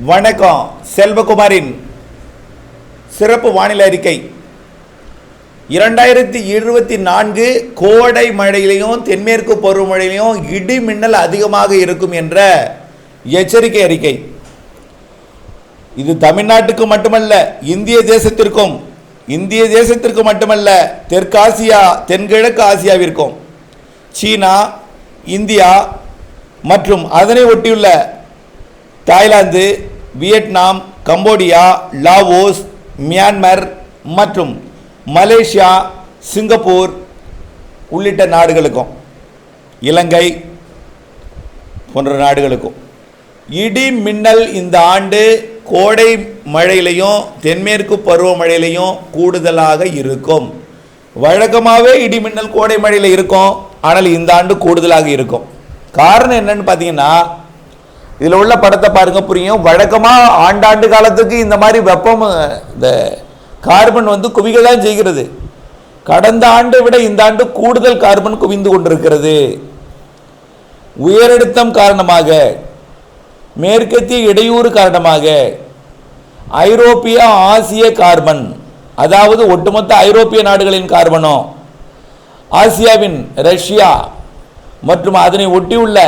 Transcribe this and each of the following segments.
வணக்கம் செல்வகுமாரின் சிறப்பு வானிலை அறிக்கை. இரண்டாயிரத்தி இருபத்தி நான்கு கோடை மழையிலையும் தென்மேற்கு பருவமழையிலையும் இடி மின்னல் அதிகமாக இருக்கும் என்ற எச்சரிக்கை அறிக்கை. இது தமிழ்நாட்டுக்கு மட்டுமல்ல இந்திய தேசத்திற்கும் இந்திய தேசத்திற்கு மட்டுமல்ல தெற்காசியா தென்கிழக்கு ஆசியாவிற்கும். சீனா இந்தியா மற்றும் அதனை ஒட்டியுள்ள Thailand Vietnam Cambodia Laos Myanmar மற்றும் மலேசியா சிங்கப்பூர் உள்ளிட்ட நாடுகளுக்கும் இலங்கை போன்ற நாடுகளுக்கும். இடி மின்னல் இந்த ஆண்டு கோடை மழையிலையும் தென்மேற்கு பருவமழையிலையும் கூடுதலாக இருக்கும். வழக்கமாகவே இடி மின்னல் கோடை மழையில் இருக்கும் ஆனால் இந்த ஆண்டு கூடுதலாக இருக்கும். காரணம் என்னன்னு பார்த்தீங்கன்னா இதில் உள்ள படத்தை பாருங்க புரியும்? வழக்கமாக ஆண்டாண்டு காலத்துக்கு இந்த மாதிரி வெப்பம் இந்த கார்பன் வந்து குவிக்க தான் செய்கிறது. கடந்த ஆண்டை விட இந்த ஆண்டு கூடுதல் கார்பன் குவிந்து கொண்டிருக்கிறது. உயரழுத்தம் காரணமாக மேற்கத்திய இடையூறு காரணமாக ஐரோப்பிய ஆசிய கார்பன் அதாவது ஒட்டுமொத்த ஐரோப்பிய நாடுகளின் கார்பனோ ஆசியாவின் ரஷ்யா மற்றும் அதனை ஒட்டியுள்ள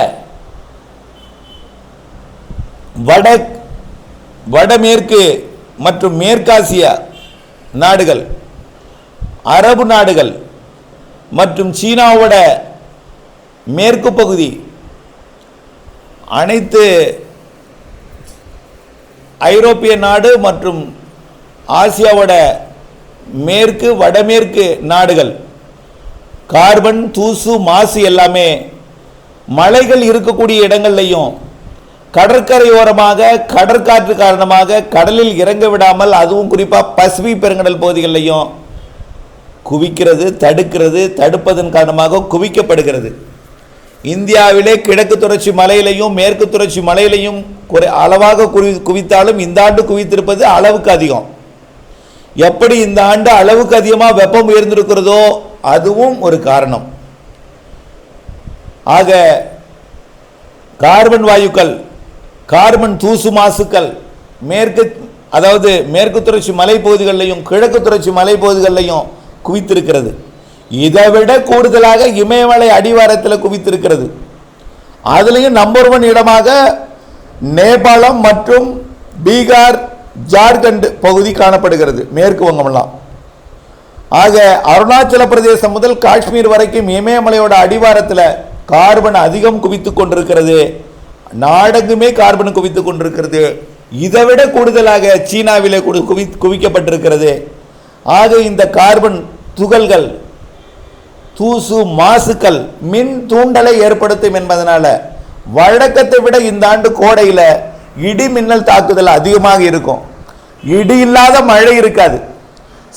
வட வடமேற்கு மற்றும் மேற்காசிய நாடுகள் அரபு நாடுகள் மற்றும் சீனாவோட மேற்கு பகுதி அனைத்து ஐரோப்பிய நாடு மற்றும் ஆசியாவோட மேற்கு வடமேற்கு நாடுகள். கார்பன் தூசு மாசு எல்லாமே மலைகள் இருக்கக்கூடிய இடங்கள்லையும் கடற்கரையோரமாக கடற்காற்று காரணமாக கடலில் இறங்க விடாமல் அதுவும் குறிப்பாக பசிபிக் பெருங்கடல் பகுதிகளிலையும் குவிக்கிறது தடுக்கிறது தடுப்பதன் காரணமாக குவிக்கப்படுகிறது. இந்தியாவிலே கிழக்கு தொடர்ச்சி மலையிலையும் மேற்கு தொடர்ச்சி மலையிலையும் குறை அளவாக குவி குவித்தாலும் இந்த ஆண்டு குவித்திருப்பது அளவுக்கு அதிகம். எப்படி இந்த ஆண்டு அளவுக்கு அதிகமாக வெப்பம் உயர்ந்திருக்கிறதோ அதுவும் ஒரு காரணம். ஆக கார்பன் வாயுக்கள் கார்பன் தூசு மாசுக்கள் மேற்கு அதாவது மேற்கு தொடர்ச்சி மலைப்பகுதிகளிலையும் கிழக்கு தொடர்ச்சி மலைப்பகுதிகளிலையும் குவித்திருக்கிறது. இதை விட கூடுதலாக இமயமலை அடிவாரத்தில் குவித்திருக்கிறது. அதுலேயும் நம்பர் ஒன் இடமாக நேபாளம் மற்றும் பீகார் ஜார்க்கண்ட் பகுதி காணப்படுகிறது மேற்கு வங்கமெல்லாம். ஆக அருணாச்சல பிரதேசம் முதல் காஷ்மீர் வரைக்கும் இமயமலையோட அடிவாரத்தில் கார்பன் அதிகம் குவித்து கொண்டிருக்கிறது. நாடெங்குமே கார்பன் குவித்து கொண்டிருக்கிறது. இதை விட கூடுதலாக சீனாவிலே குவி குவிக்கப்பட்டிருக்கிறது. ஆக இந்த கார்பன் துகள்கள் தூசு மாசுக்கள் மின் தூண்டலை ஏற்படுத்தும் என்பதனால வழக்கத்தை விட இந்த ஆண்டு கோடையில் இடி மின்னல் தாக்குதல் அதிகமாக இருக்கும். இடி இல்லாத மழை இருக்காது.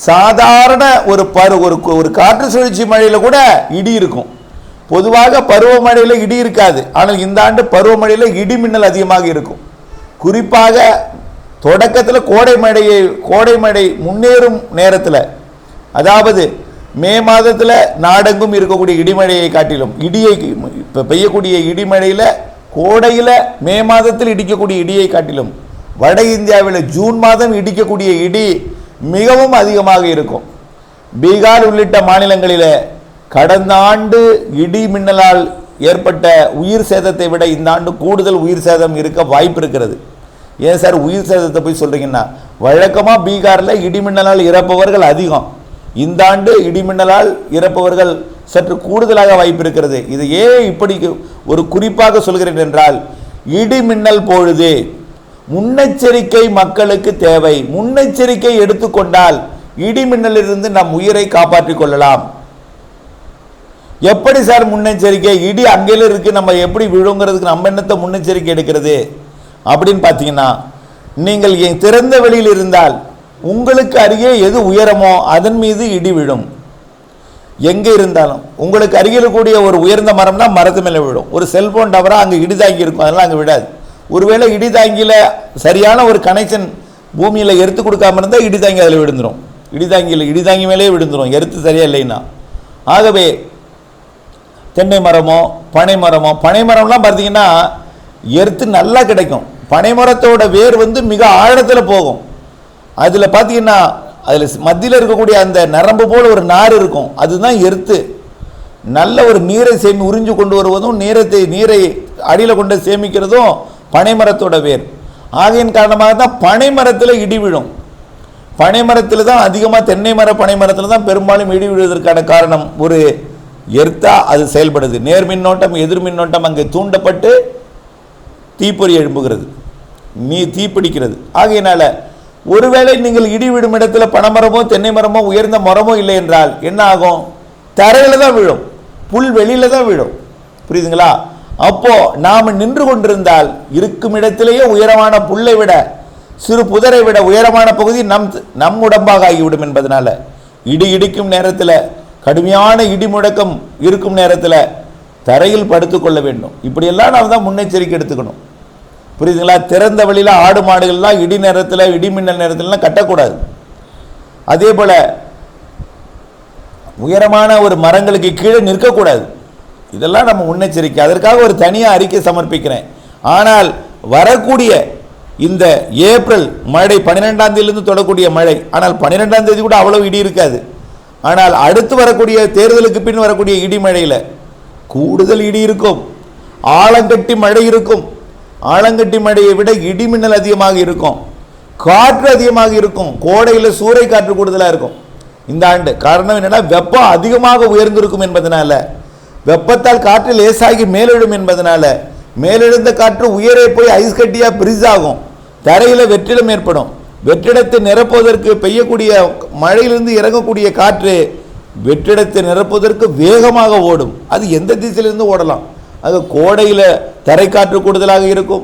சாதாரண ஒரு பரு ஒரு ஒரு காற்று சுழற்சி மழையில் கூட இடி இருக்கும். பொதுவாக பருவமழையில் இடி இருக்காது. ஆனால் இந்த ஆண்டு பருவமழையில் இடி மின்னல் அதிகமாக இருக்கும். குறிப்பாக தொடக்கத்தில் கோடை மழையை கோடை மழை முன்னேறும் நேரத்தில் அதாவது மே மாதத்தில் நாடெங்கும் இருக்கக்கூடிய இடிமழையை காட்டிலும் இடியை இப்போ பெய்யக்கூடிய இடிமழையில் கோடையில் மே மாதத்தில் இடிக்கக்கூடிய இடியை காட்டிலும் வட இந்தியாவில் ஜூன் மாதம் இடிக்கக்கூடிய இடி மிகவும் அதிகமாக இருக்கும். பீகார் உள்ளிட்ட மாநிலங்களில் கடந்த ஆண்டு இடி மின்னலால் ஏற்பட்ட உயிர் சேதத்தை விட இந்த ஆண்டு கூடுதல் உயிர் சேதம் இருக்க வாய்ப்பு இருக்கிறது. ஏன் சார் உயிர் சேதத்தை போய் சொல்கிறீங்கன்னா வழக்கமாக பீகாரில் இடி மின்னலால் இறப்பவர்கள் அதிகம். இந்த ஆண்டு இடி மின்னலால் இறப்பவர்கள் சற்று கூடுதலாக வாய்ப்பு இருக்கிறது. இது ஏன் இப்படி ஒரு குறிப்பாக சொல்கிறேன் என்றால் இடி மின்னல் பொழுது முன்னெச்சரிக்கை மக்களுக்கு தேவை. முன்னெச்சரிக்கை எடுத்துக்கொண்டால் இடி மின்னலிலிருந்து நம் உயிரை காப்பாற்றிக் கொள்ளலாம். எப்படி சார் முன்னெச்சரிக்கை? இடி அங்கேயில் இருக்குது நம்ம எப்படி விழுங்கிறதுக்கு நம்ம என்னத்தை முன்னெச்சரிக்கை எடுக்கிறது? அப்படின்னு பார்த்தீங்கன்னா நீங்கள் என் திறந்த வெளியில் இருந்தால் உங்களுக்கு அருகே எது உயரமோ அதன் மீது இடி விழும். எங்கே இருந்தாலும் உங்களுக்கு அருகில் கூடிய ஒரு உயர்ந்த மரம்னா மரத்து மேலே விழும். ஒரு செல்போன் டவராக அங்கே இடி தாங்கி இருக்கும் அதெல்லாம் அங்கே விடாது. ஒருவேளை இடி தாங்கியில் சரியான ஒரு கனெக்ஷன் பூமியில் எடுத்து கொடுக்காம இருந்தால் இடி தாங்கி அதில் விழுந்துடும் இடி தாங்கியில் இடி தாங்கி மேலே விழுந்துடும் எடுத்து சரியாக இல்லைன்னா. ஆகவே தென்னை மரமோ பனை மரமோ பனை மரம்லாம் பார்த்தீங்கன்னா எர்த்து நல்லா கிடைக்கும். பனை மரத்தோட வேர் வந்து மிக ஆழத்தில் போகும். அதில் பார்த்தீங்கன்னா அதில் மத்தியில் இருக்கக்கூடிய அந்த நரம்பு போல் ஒரு நார் இருக்கும். அதுதான் எர்த்து. நல்ல ஒரு நீரை சேமி உறிஞ்சு கொண்டு வருவதும் நீரத்தை நீரை அடியில் கொண்டு சேமிக்கிறதும் பனைமரத்தோட வேர். ஆகையின் காரணமாக தான் பனைமரத்தில் இடி விழும். பனைமரத்தில் தான் அதிகமாக தென்னை மர பனைமரத்தில் தான் பெரும்பாலும் இடி விழுவதற்கான காரணம் ஒரு எர்த்தா அது செயல்படுது. நேர் மின்னோட்டம் எதிர் மின்னோட்டம் அங்கே தூண்டப்பட்டு தீப்பொறி எழும்புகிறது. நீ தீப்பிடிக்கிறது ஆகையினால ஒருவேளை நீங்கள் இடி விடும் இடத்துல பனைமரமோ தென்னை மரமோ உயர்ந்த மரமோ இல்லை என்றால் என்ன ஆகும்? தரையில் தான் விழும். புல் வெளியில் தான் விழும். புரியுதுங்களா? அப்போ நாம் நின்று கொண்டிருந்தால் இருக்கும் இடத்திலேயே உயரமான புல்லை விட சிறு புதரை விட உயரமான பகுதி நம் நம் உடம்பாக ஆகிவிடும் என்பதனால இடி இடிக்கும் நேரத்தில் கடுமையான இடி முழக்கம் இருக்கும் நேரத்தில் தரையில் படுத்துக்கொள்ள வேண்டும். இப்படியெல்லாம் நாம் தான் முன்னெச்சரிக்கை எடுத்துக்கணும். புரியுதுங்களா? திறந்த வழியில் ஆடு மாடுகள்லாம் இடி நேரத்தில் இடி மின்னல் நேரத்திலலாம் கட்டக்கூடாது. அதே போல் உயரமான ஒரு மரங்களுக்கு கீழே நிற்கக்கூடாது. இதெல்லாம் நம்ம முன்னெச்சரிக்கை. அதற்காக ஒரு தனியாக அறிக்கை சமர்ப்பிக்கிறேன். ஆனால் வரக்கூடிய இந்த ஏப்ரல் மழை பன்னிரெண்டாம் தேதியிலிருந்து தொடக்கூடிய மழை. ஆனால் பன்னிரெண்டாம் தேதி கூட அவ்வளவு இடி இருக்காது. ஆனால் அடுத்து வரக்கூடிய தேர்தலுக்கு பின் வரக்கூடிய இடி மழையில் கூடுதல் இடி இருக்கும். ஆலங்கட்டி மழை இருக்கும். ஆலங்கட்டி மழையை விட இடி மின்னல் அதிகமாக இருக்கும். காற்று அதிகமாக இருக்கும். கோடையில் சூறை காற்று கூடுதலாக இருக்கும். இந்த ஆண்டு காரணம் என்னென்னா வெப்பம் அதிகமாக உயர்ந்திருக்கும் என்பதனால வெப்பத்தால் காற்று லேசாகி மேலெழும் என்பதனால மேலெழுந்த காற்று உயரே போய் ஐஸ் கட்டியாக பிரிஸ் ஆகும் தரையில் வெற்றிடம் ஏற்படும். வெற்றிடத்தை நிரப்புவதற்கு பெய்யக்கூடிய மழையிலிருந்து இறங்கக்கூடிய காற்று வெற்றிடத்தை நிரப்புவதற்கு வேகமாக ஓடும். அது எந்த திசையிலிருந்து ஓடலாம்? அது கோடையில் தரைக்காற்று கூடுதலாக இருக்கும்.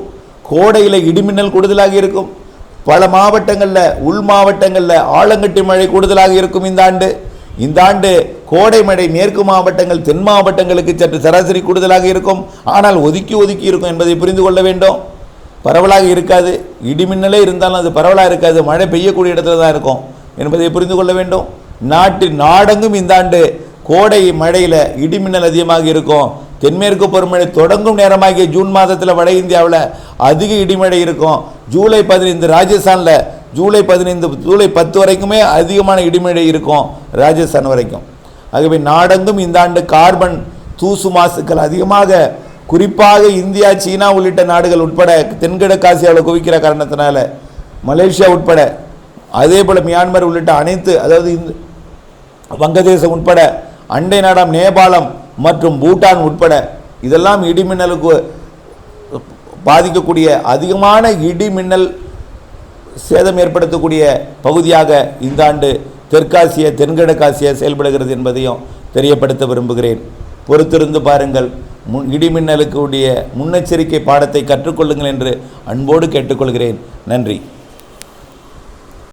கோடையில் இடிமின்னல் கூடுதலாக இருக்கும். பல மாவட்டங்களில் உள் மாவட்டங்களில் ஆலங்கட்டி மழை கூடுதலாக இருக்கும் இந்த ஆண்டு. இந்த ஆண்டு கோடை மழை மேற்கு மாவட்டங்கள் தென் மாவட்டங்களுக்கு சற்று சராசரி கூடுதலாக இருக்கும். ஆனால் ஒதுக்கி ஒதுக்கி இருக்கும் என்பதை புரிந்து கொள்ள வேண்டும். பரவலாக இருக்காது. இடிமின்னலே இருந்தாலும் அது பரவலாக இருக்காது. மழை பெய்யக்கூடிய இடத்துல தான் இருக்கும். என்பதை புரிந்து கொள்ள வேண்டும். நாட்டு நாடெங்கும் இந்த ஆண்டு கோடை மழையில் இடிமின்னல் அதிகமாக இருக்கும். தென்மேற்கு பருவமழை தொடங்கும் நேரமாகிய ஜூன் மாதத்தில் வட இந்தியாவில் அதிக இடிமழை இருக்கும். ஜூலை பதினைந்து ராஜஸ்தானில் ஜூலை பதினைந்து ஜூலை பத்து வரைக்குமே அதிகமான இடிமழை இருக்கும் ராஜஸ்தான் வரைக்கும். ஆகவே நாடெங்கும் இந்த ஆண்டு கார்பன் தூசு மாசுக்கள் அதிகமாக குறிப்பாக இந்தியா சீனா உள்ளிட்ட நாடுகள் உட்பட தென்கிழக்கு ஆசியாவில் குவிக்கிற காரணத்தினால மலேசியா உட்பட அதே போல் மியான்மர் உள்ளிட்ட அனைத்து அதாவது இந்த வங்கதேசம் உட்பட அண்டை நாடாம் நேபாளம் மற்றும் பூட்டான் உட்பட இதெல்லாம் இடிமின்னலுக்கு பாதிக்கக்கூடிய அதிகமான இடிமின்னல் சேதம் ஏற்படுத்தக்கூடிய பகுதியாக இந்த ஆண்டு தெற்காசிய தென்கிழக்காசியா செயல்படுகிறது என்பதையும் தெரியப்படுத்த விரும்புகிறேன். பொறுத்திருந்து பாருங்கள். முன் இடிமின்னலுக்கு முன்னெச்சரிக்கை பாடத்தை கற்றுக்கொள்ளுங்கள் என்று அன்போடு கேட்டுக்கொள்கிறேன். நன்றி.